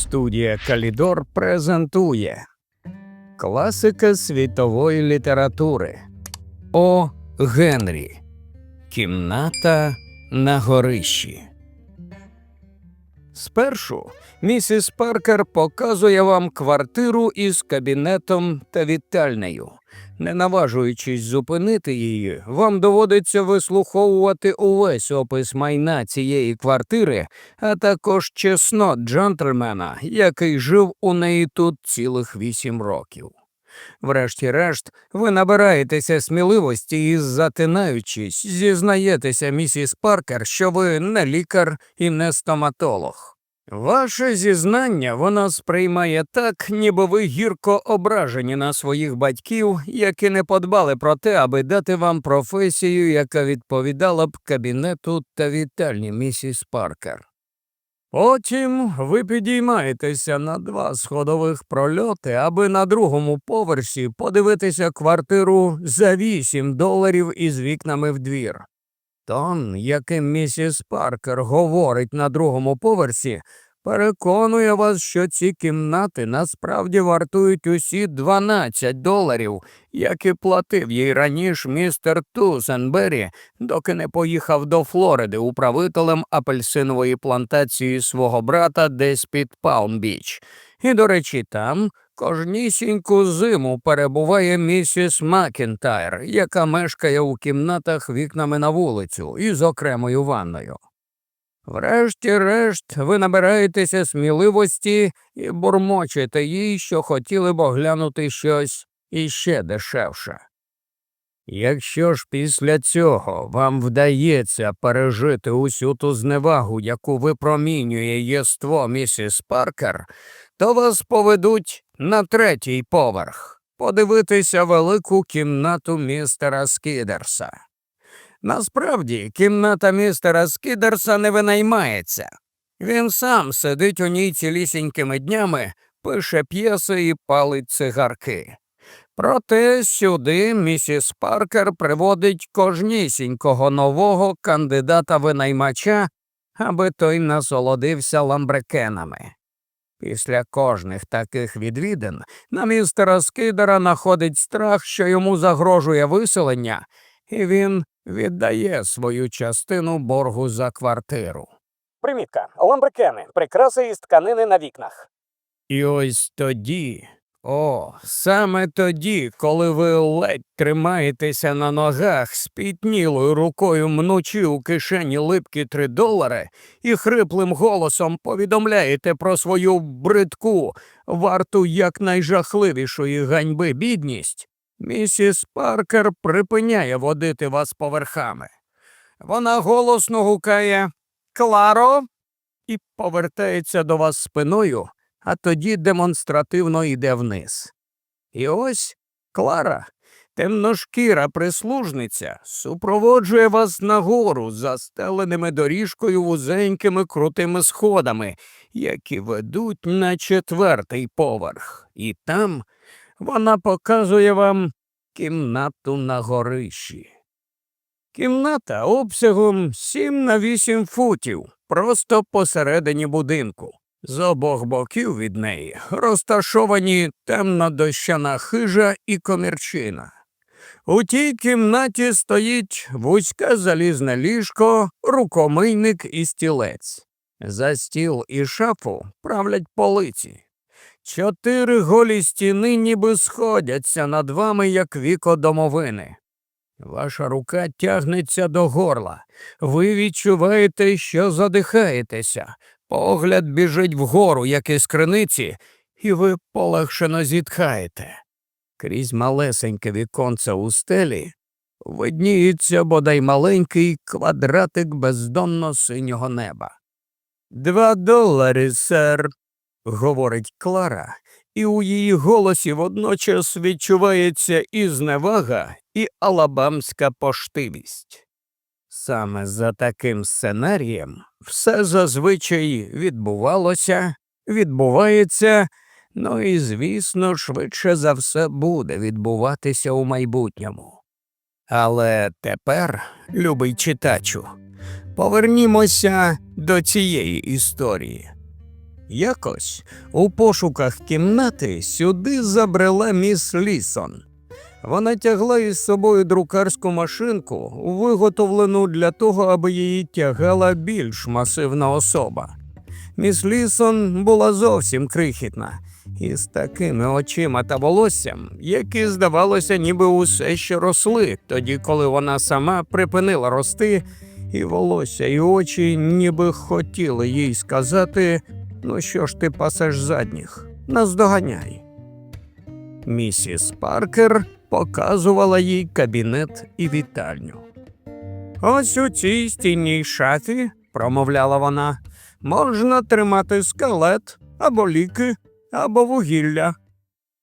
Студія Калідор презентує Класика світової літератури О. Генрі Кімната на горищі. Спершу місіс Паркер показує вам квартиру із кабінетом та вітальнею. Не наважуючись зупинити її, вам доводиться вислуховувати увесь опис майна цієї квартири, а також чеснот джентльмена, який жив у неї тут цілих вісім років. Врешті-решт, ви набираєтеся сміливості і, затинаючись, зізнаєтеся місіс Паркер, що ви не лікар і не стоматолог. Ваше зізнання вона сприймає так, ніби ви гірко ображені на своїх батьків, які не подбали про те, аби дати вам професію, яка відповідала б кабінету та вітальні місіс Паркер. Потім ви підіймаєтеся на два сходових прольоти, аби на другому поверсі подивитися квартиру за вісім доларів із вікнами в двір. Тон, яким місіс Паркер говорить на другому поверсі, переконує вас, що ці кімнати насправді вартують усі 12 доларів, як і платив їй раніше містер Тусенбері, доки не поїхав до Флориди управителем апельсинової плантації свого брата десь під Палм-Біч. І, до речі, там кожнісіньку зиму перебуває місіс Макінтайр, яка мешкає у кімнатах вікнами на вулицю із окремою ванною. Врешті-решт, ви набираєтеся сміливості і бурмочете їй, що хотіли б оглянути щось іще дешевше. Якщо ж після цього вам вдається пережити усю ту зневагу, яку випромінює єство місіс Паркер, то вас поведуть на третій поверх подивитися велику кімнату містера Скідерса. Насправді, кімната містера Скідерса не винаймається. Він сам сидить у ній цілісінькими днями, пише п'єси і палить цигарки. Проте сюди місіс Паркер приводить кожнісінького нового кандидата винаймача, аби той насолодився ламбрекенами. Після кожних таких відвідин на містера Скидера находить страх, що йому загрожує виселення, і він віддає свою частину боргу за квартиру. Примітка. ламбрикени, Прикраси із тканини на вікнах. І ось тоді, о, саме тоді, коли ви ледь тримаєтеся на ногах, спітнілою рукою мнучи у кишені липкі три долари, і хриплим голосом повідомляєте про свою бридку, варту якнайжахливішої ганьби бідність, місіс Паркер припиняє водити вас поверхами. Вона голосно гукає Кларо і повертається до вас спиною, а тоді демонстративно йде вниз. І ось Клара, темношкіра прислужниця, супроводжує вас нагору застеленими доріжкою вузенькими крутими сходами, які ведуть на четвертий поверх, і там вона показує вам кімнату на горищі. Кімната обсягом 7 на 8 футів, просто посередині будинку. З обох боків від неї розташовані темна дощана хижа і комірчина. У тій кімнаті стоїть вузьке залізне ліжко, рукомийник і стілець. За стіл і шафу правлять полиці. Чотири голі стіни ніби сходяться над вами, як віко домовини. Ваша рука тягнеться до горла. Ви відчуваєте, що задихаєтеся. Погляд біжить вгору, як із криниці, і ви полегшено зітхаєте. Крізь малесеньке віконце у стелі видніється бодай маленький квадратик бездонно синього неба. Два долари, сер, говорить Клара, і у її голосі водночас відчувається і зневага, і алабамська поштивість. Саме за таким сценарієм все зазвичай відбувалося, відбувається, ну і, звісно, швидше за все буде відбуватися у майбутньому. Але тепер, любий читачу, повернімося до цієї історії. Якось у пошуках кімнати сюди забрела міс Лісон. Вона тягла із собою друкарську машинку, виготовлену для того, аби її тягала більш масивна особа. Міс Лісон була зовсім крихітна, і з такими очима та волоссям, які, здавалося, ніби усе ще росли, тоді, коли вона сама припинила рости, і волосся, і очі ніби хотіли їй сказати: ну що ж ти пасеш задніх, наздоганяй. Місіс Паркер показувала їй кабінет і вітальню. Ось у цій стінній шафі, промовляла вона, можна тримати скелет або ліки, або вугілля.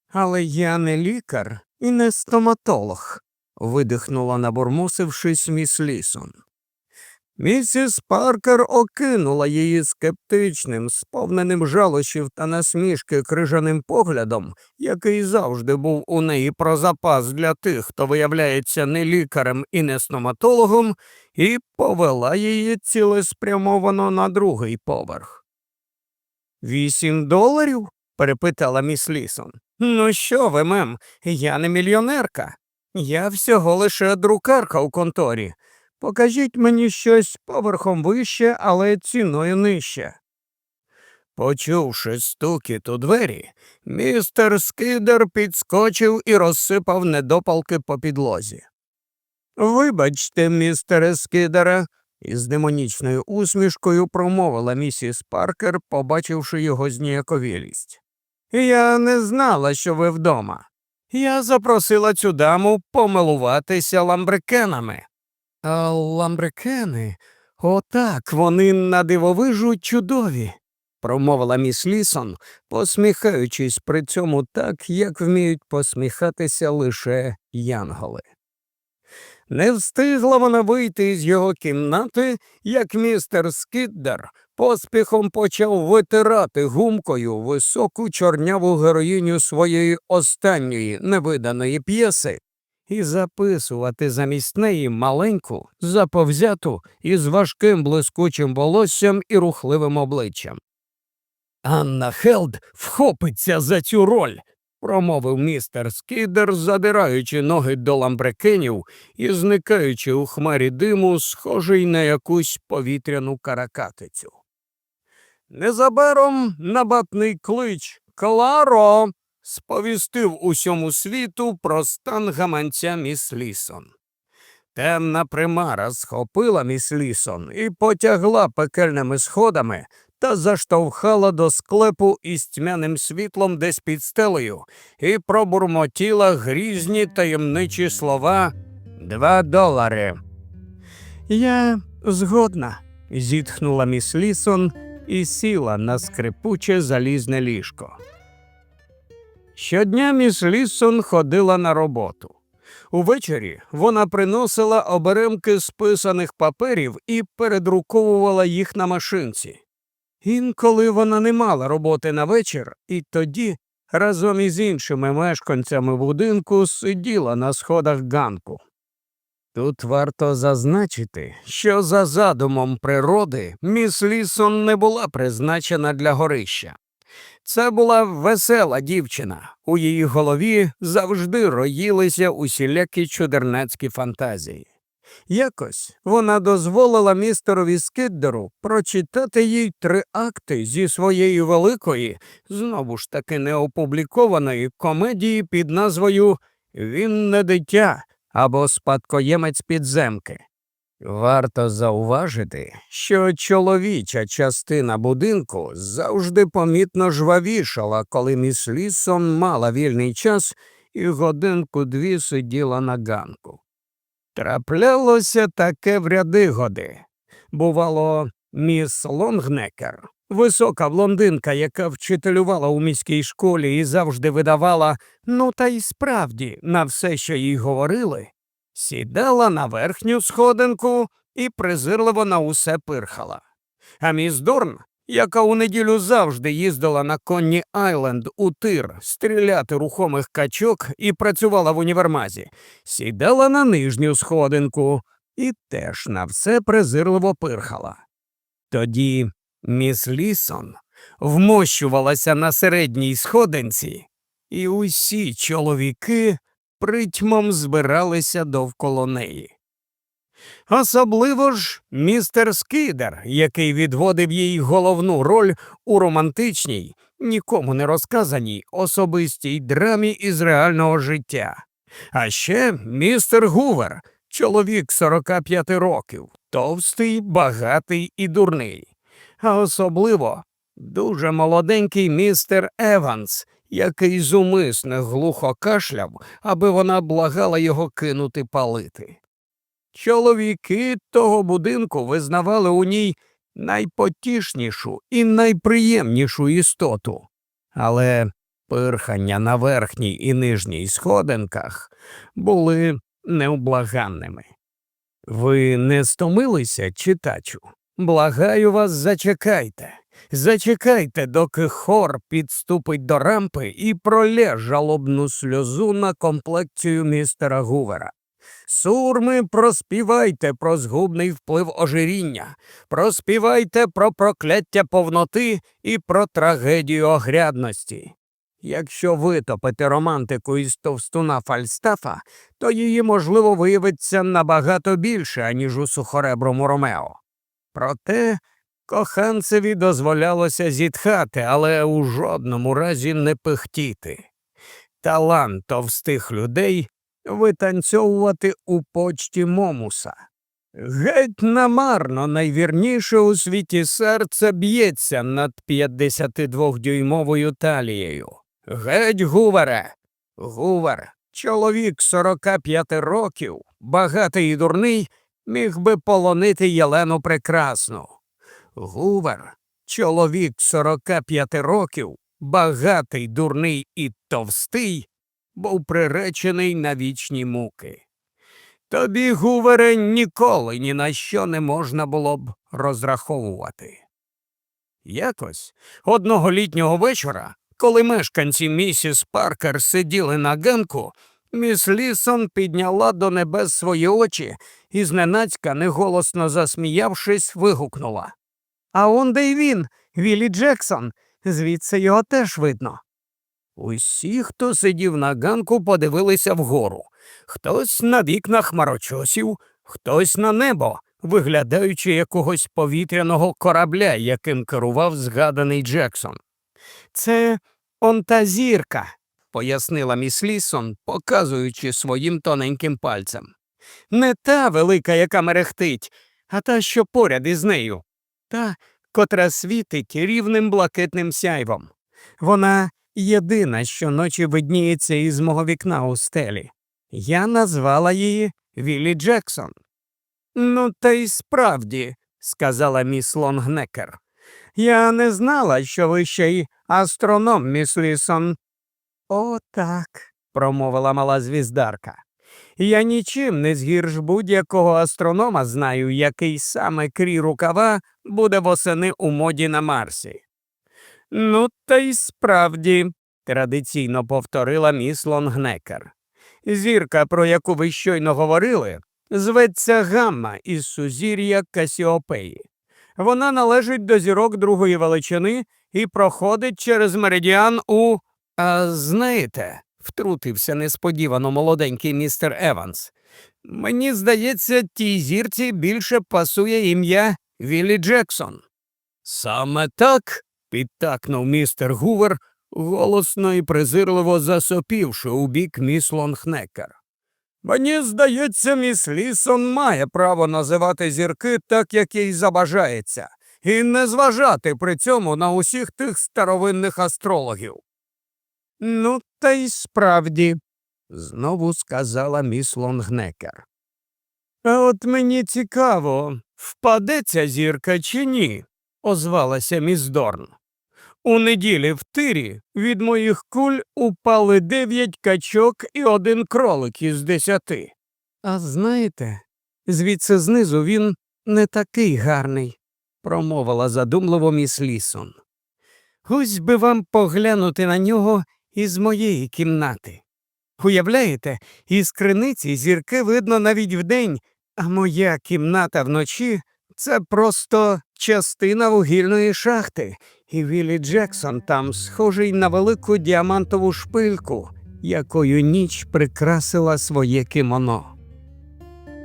Але я не лікар і не стоматолог, видихнула, набурмусившись міс Лісон. Місіс Паркер окинула її скептичним, сповненим жалощів та насмішки крижаним поглядом, який завжди був у неї про запас для тих, хто виявляється не лікарем і не стоматологом, і повела її цілеспрямовано на другий поверх. Вісім доларів? перепитала міс Лісон. Ну що ви, мем, я не мільйонерка. Я всього лише друкарка у конторі. Покажіть мені щось поверхом вище, але ціною нижче. Почувши стукіт у двері, містер Скидер підскочив і розсипав недопалки по підлозі. Вибачте, містере Скидере, із демонічною усмішкою промовила місіс Паркер, побачивши його зніяковілість. Я не знала, що ви вдома. Я запросила цю даму помилуватися ламбрикенами. А ламбрикени, отак вони надивовижу чудові, промовила міс Лісон, посміхаючись при цьому так, як вміють посміхатися лише янголи. Не встигла вона вийти з його кімнати, як містер Скіддер поспіхом почав витирати гумкою високу чорняву героїню своєї останньої невиданої п'єси і записувати замість неї маленьку, заповзяту із важким блискучим волоссям і рухливим обличчям. Анна Хелд вхопиться за цю роль, промовив містер Скідер, задираючи ноги до ламбрекенів і зникаючи у хмарі диму, схожий на якусь повітряну каракатицю. Незабаром набатний клич Кларо сповістив усьому світу про стан гаманця міс Лісон. Темна примара схопила міс Лісон і потягла пекельними сходами та заштовхала до склепу із тьмяним світлом десь під стелею і пробурмотіла грізні таємничі слова Два долари. Я згодна, зітхнула міс Лісон і сіла на скрипуче залізне ліжко. Щодня міс Лісон ходила на роботу. Увечері вона приносила оберемки списаних паперів і передруковувала їх на машинці. Інколи вона не мала роботи на вечір, і тоді разом із іншими мешканцями будинку сиділа на сходах ганку. Тут варто зазначити, що за задумом природи міс Лісон не була призначена для горища. Це була весела дівчина. У її голові завжди роїлися усілякі чудернацькі фантазії. Якось вона дозволила містерові Скиддеру прочитати їй три акти зі своєї великої, знову ж таки неопублікованої комедії під назвою Він не дитя або спадкоємець підземки. Варто зауважити, що чоловіча частина будинку завжди помітно жвавішала, коли міс Лісон мала вільний час і годинку дві сиділа на ганку. Траплялося таке в ряди годи. Бувало, міс Лонгнекер, висока блондинка, яка вчителювала у міській школі і завжди видавала, ну та й справді, на все, що їй говорили, сідала на верхню сходинку і презирливо на усе пирхала. А міс Дорн, яка у неділю завжди їздила на Конні Айленд у тир стріляти рухомих качок і працювала в універмазі, сідала на нижню сходинку і теж на все презирливо пирхала. Тоді міс Лісон вмощувалася на середній сходинці, і усі чоловіки притьмом збиралися довкола неї. Особливо ж містер Скідер, який відводив їй головну роль у романтичній, нікому не розказаній особистій драмі із реального життя. А ще містер Гувер, чоловік 45 років, товстий, багатий і дурний. А особливо дуже молоденький містер Еванс, який зумисне глухо кашляв, аби вона благала його кинути палити. Чоловіки того будинку визнавали у ній найпотішнішу і найприємнішу істоту, але пирхання на верхній і нижній сходинках були необлаганними. Ви не стомилися, читачу? Благаю вас, зачекайте. Зачекайте, доки хор підступить до рампи і пролє жалобну сльозу на комплекцію містера Гувера. Сурми, проспівайте про згубний вплив ожиріння, проспівайте про прокляття повноти і про трагедію огрядності. Якщо витопити романтику із товстуна Фальстафа, то її, можливо, виявиться набагато більше, аніж у сухореброму Ромео. Проте коханцеві дозволялося зітхати, але у жодному разі не пихтіти. Талант товстих людей витанцьовувати у почті Момуса. Геть намарно найвірніше у світі серце б'ється над 52-дюймовою талією. Геть, Гувере! Гувер, чоловік 45 років, багатий і дурний, міг би полонити Єлену Прекрасну. Гувер, чоловік 45 років, багатий, дурний і товстий, був приречений на вічні муки. Тобі, Гувере, ніколи ні на що не можна було б розраховувати. Якось одного літнього вечора, коли мешканці місіс Паркер сиділи на ганку, міс Лісон підняла до небес свої очі і зненацька, неголосно засміявшись, вигукнула. А он де й він, Віллі Джексон, звідси його теж видно. Усі, хто сидів на ганку, подивилися вгору. Хтось на вікна хмарочосів, хтось на небо, виглядаючи якогось повітряного корабля, яким керував згаданий Джексон. Це он та зірка, пояснила міс Лісон, показуючи своїм тоненьким пальцем. Не та велика, яка мерехтить, а та, що поряд із нею, та, котра світить рівним блакитним сяйвом. Вона єдина, що ночі видніється із мого вікна у стелі. Я назвала її Віллі Джексон. Ну, та й справді, сказала міс Лонгнекер. Я не знала, що ви ще й астроном, міс Лісон. О, так, промовила мала звіздарка. Я нічим не згірш будь-якого астронома знаю, який саме крій рукава буде восени у моді на Марсі. Ну, та й справді, традиційно повторила міс Лонгнекер. Зірка, про яку ви щойно говорили, зветься Гамма із сузір'я Касіопеї. Вона належить до зірок другої величини і проходить через меридіан у. А знаєте, втрутився несподівано молоденький містер Еванс. Мені здається, тій зірці більше пасує ім'я Віллі Джексон. Саме так, підтакнув містер Гувер, голосно і презирливо засопівши у бік міс Лонгнекер. Мені здається, міс Лісон має право називати зірки так, як їй забажається, і не зважати при цьому на усіх тих старовинних астрологів. Ну, та й справді, знову сказала міс Лонгнекер. А от мені цікаво, впаде ця зірка чи ні? озвалася міс Дорн. У неділі в тирі від моїх куль упали дев'ять качок і один кролик із десяти. А знаєте, звідси знизу він не такий гарний, промовила задумливо міс Лісон. Ось би вам поглянути на нього із моєї кімнати. Уявляєте, із криниці зірки видно навіть вдень, а моя кімната вночі Це просто частина вугільної шахти, і Віллі Джексон там схожий на велику діамантову шпильку, якою ніч прикрасила своє кімоно.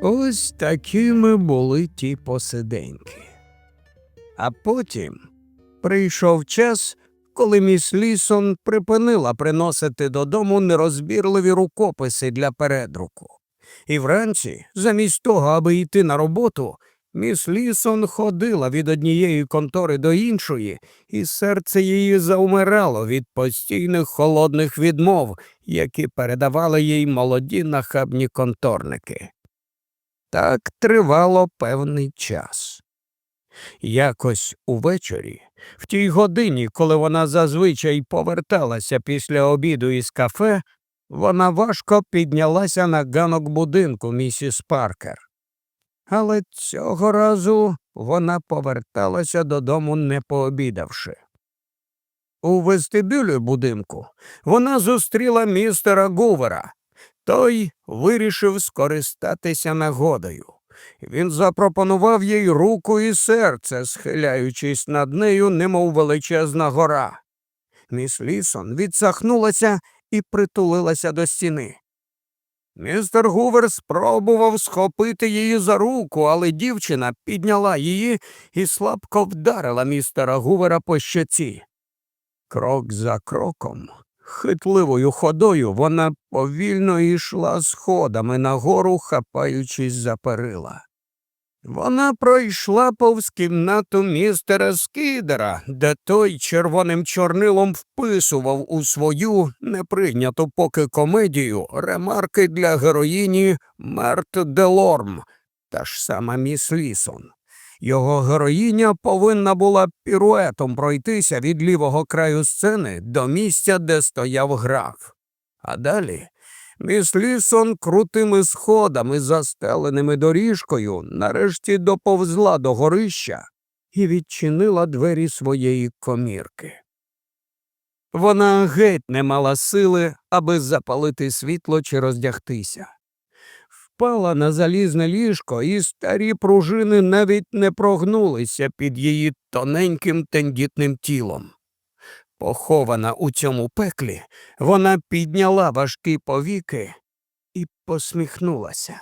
Ось такими були ті посиденьки. А потім прийшов час, коли міс Лісон припинила приносити додому нерозбірливі рукописи для передруку. І вранці, замість того, аби йти на роботу, міс Лісон ходила від однієї контори до іншої, і серце її заумирало від постійних холодних відмов, які передавали їй молоді нахабні конторники. Так тривало певний час. Якось увечері, в тій годині, коли вона зазвичай поверталася після обіду із кафе, вона важко піднялася на ганок будинку місіс Паркер. Але цього разу вона поверталася додому не пообідавши. У вестибюлі будинку вона зустріла містера Гувера. Той вирішив скористатися нагодою. Він запропонував їй руку і серце, схиляючись над нею, немов величезна гора. Міс Лісон відсахнулася і притулилася до стіни. Містер Гувер спробував схопити її за руку, але дівчина підняла її і слабко вдарила містера Гувера по щоці. Крок за кроком, хитливою ходою вона повільно йшла сходами нагору, хапаючись за перила. Вона пройшла повз кімнату містера Скідера, де той червоним чорнилом вписував у свою неприйняту поки комедію ремарки для героїні Мерт Делорм, та ж сама міс Лісон. Його героїня повинна була піруетом пройтися від лівого краю сцени до місця, де стояв граф. А далі міс Лісон крутими сходами, застеленими доріжкою, нарешті доповзла до горища і відчинила двері своєї комірки. Вона геть не мала сили, аби запалити світло чи роздягтися. Впала на залізне ліжко, і старі пружини навіть не прогнулися під її тоненьким тендітним тілом. Похована у цьому пеклі, вона підняла важкі повіки і посміхнулася.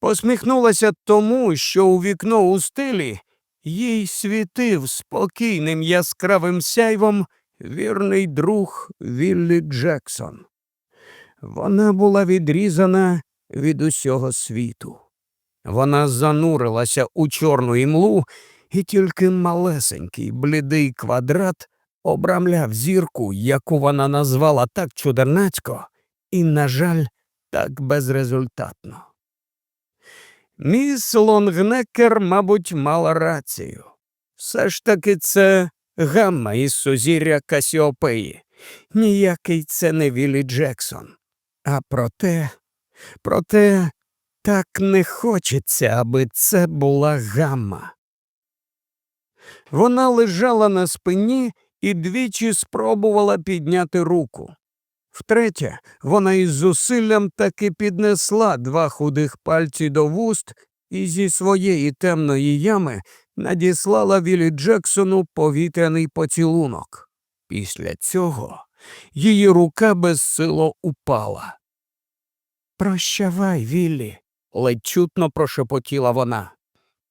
Посміхнулася тому, що у вікно у стелі їй світив спокійним яскравим сяйвом вірний друг Віллі Джексон. Вона була відрізана від усього світу. Вона занурилася у чорну імлу, і тільки малесенький блідий квадрат обрамляв зірку, яку вона назвала так чудернацько і, на жаль, так безрезультатно. Міс Лонгнекер, мабуть, мала рацію. Все ж таки це гамма із сузір'я Касіопеї. Ніякий це не Віллі Джексон. А проте, проте, так не хочеться, аби це була гамма. Вона лежала на спині і двічі спробувала підняти руку. Втретє, вона із зусиллям таки піднесла два худих пальці до вуст і зі своєї темної ями надіслала Віллі Джексону повітряний поцілунок. Після цього її рука безсило упала. Прощавай, Віллі, ледь чутно прошепотіла вона.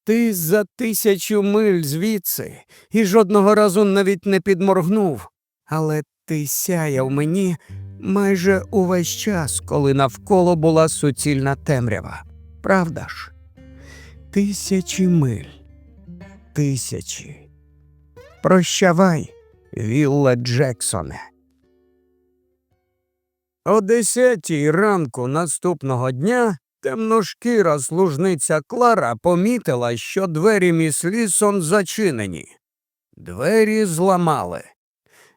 Ти за тисячу миль звідси і жодного разу навіть не підморгнув, але ти сяяв мені майже увесь час, коли навколо була суцільна темрява. Правда ж? Тисячі миль. Тисячі. Прощавай, Вілла Джексоне. О десятій ранку наступного дня темношкіра служниця Клара помітила, що двері міс Лісон зачинені. Двері зламали.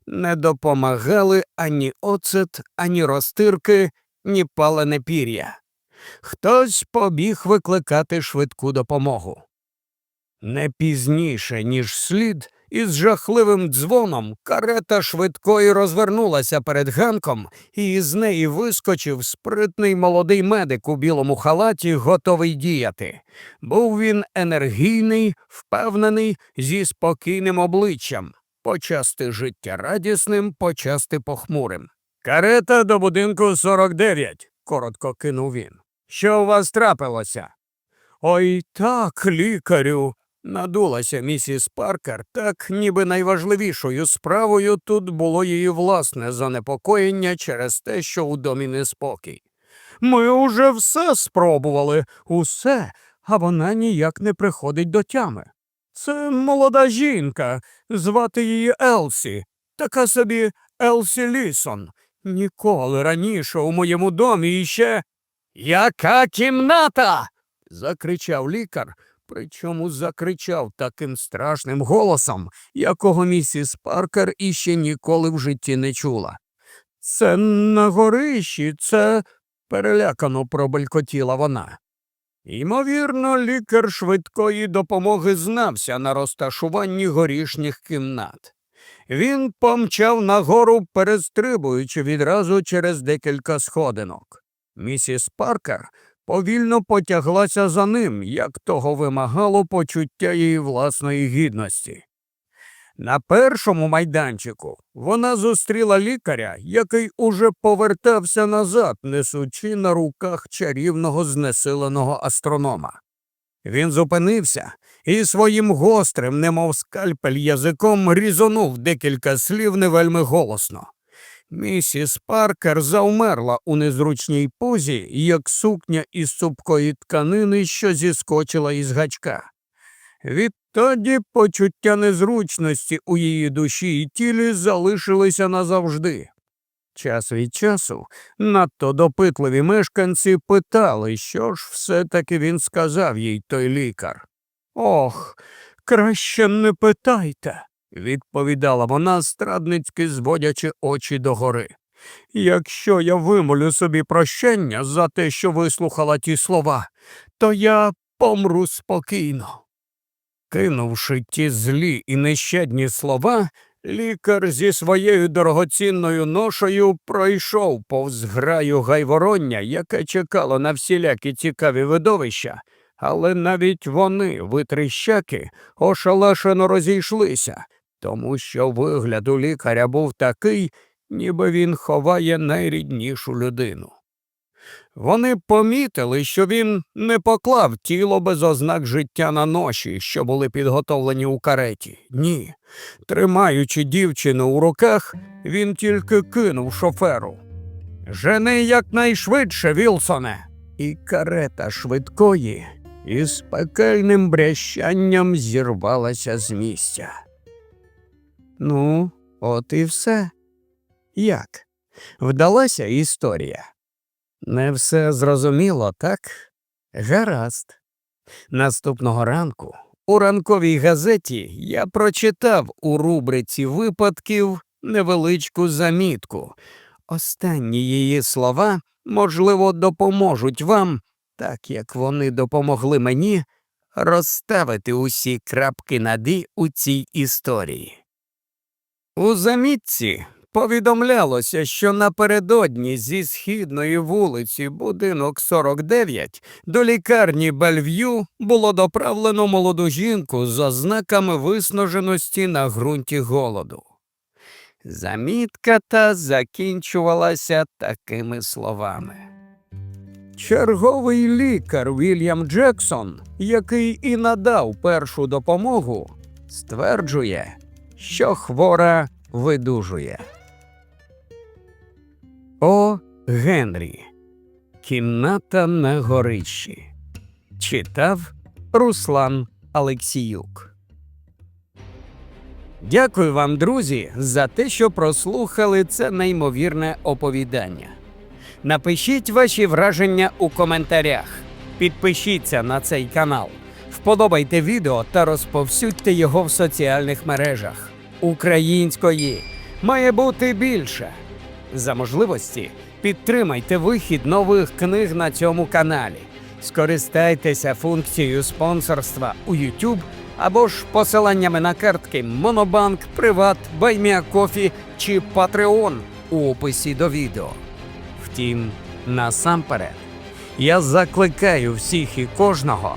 Не допомагали ані оцет, ані розтирки, ні палене пір'я. Хтось побіг викликати швидку допомогу. Не пізніше, ніж слід, Із жахливим дзвоном карета швидкої розвернулася перед ганком, і із неї вискочив спритний молодий медик у білому халаті, готовий діяти. Був він енергійний, впевнений, зі спокійним обличчям, почасти життєрадісним, почасти похмурим. Карета до будинку 49, коротко кинув він. Що у вас трапилося? Ой так, лікарю. Надулася місіс Паркер, так ніби найважливішою справою тут було її власне занепокоєння через те, що у домі неспокій. Ми уже все спробували, усе, а вона ніяк не приходить до тями. Це молода жінка, звати її Елсі, така собі Елсі Лісон. Ніколи раніше у моєму домі іще. Яка кімната? закричав лікар, причому закричав таким страшним голосом, якого місіс Паркер іще ніколи в житті не чула. Це на горищі, це перелякано пробелькотіла вона. Ймовірно, лікар швидкої допомоги знався на розташуванні горішніх кімнат. Він помчав нагору, перестрибуючи відразу через декілька сходинок. Місіс Паркер повільно потяглася за ним, як того вимагало почуття її власної гідності. На першому майданчику вона зустріла лікаря, який уже повертався назад, несучи на руках чарівного знесиленого астронома. Він зупинився і своїм гострим, немов скальпель язиком, різонув декілька слів не вельми голосно. Місіс Паркер завмерла у незручній позі, як сукня із цупкої тканини, що зіскочила із гачка. Відтоді почуття незручності у її душі і тілі залишилися назавжди. Час від часу надто допитливі мешканці питали, що ж все-таки він сказав їй той лікар. Ох, краще не питайте, відповідала вона, страдницьки зводячи очі догори. Якщо я вимолю собі прощення за те, що вислухала ті слова, то я помру спокійно. Кинувши ті злі і нещадні слова, лікар зі своєю дорогоцінною ношею пройшов повз граю гайвороння, яке чекало на всілякі цікаві видовища, але навіть вони, витріщаки, ошалашено розійшлися, тому що вигляд у лікаря був такий, ніби він ховає найріднішу людину. Вони помітили, що він не поклав тіло без ознак життя на ноші, що були підготовлені у кареті. Ні. Тримаючи дівчину у руках, він тільки кинув шоферу. Жени якнайшвидше, Вілсоне. І карета швидкої із пекельним брящанням зірвалася з місця. Ну, от і все. Як? Вдалася історія? Не все зрозуміло, так? Гаразд. Наступного ранку у ранковій газеті я прочитав у рубриці випадків невеличку замітку. Останні її слова, можливо, допоможуть вам, так як вони допомогли мені, розставити усі крапки над «і» у цій історії. У замітці повідомлялося, що напередодні зі східної вулиці будинок 49 до лікарні Бельв'ю було доправлено молоду жінку з ознаками виснаженості на ґрунті голоду. Замітка та закінчувалася такими словами. Черговий лікар Вільям Джексон, який і надав першу допомогу, стверджує, що хвора видужує. О. Генрі. Кімната на горищі. Читав Руслан Алексіюк. Дякую вам, друзі, за те, що прослухали це неймовірне оповідання. Напишіть ваші враження у коментарях. Підпишіться на цей канал, вподобайте відео та розповсюдьте його в соціальних мережах. Української має бути більше. За можливості підтримайте вихід нових книг на цьому каналі. Скористайтеся функцією спонсорства у YouTube або ж посиланнями на картки Монобанк, Приват, Байміакофі чи Патреон у описі до відео. Втім, насамперед, я закликаю всіх і кожного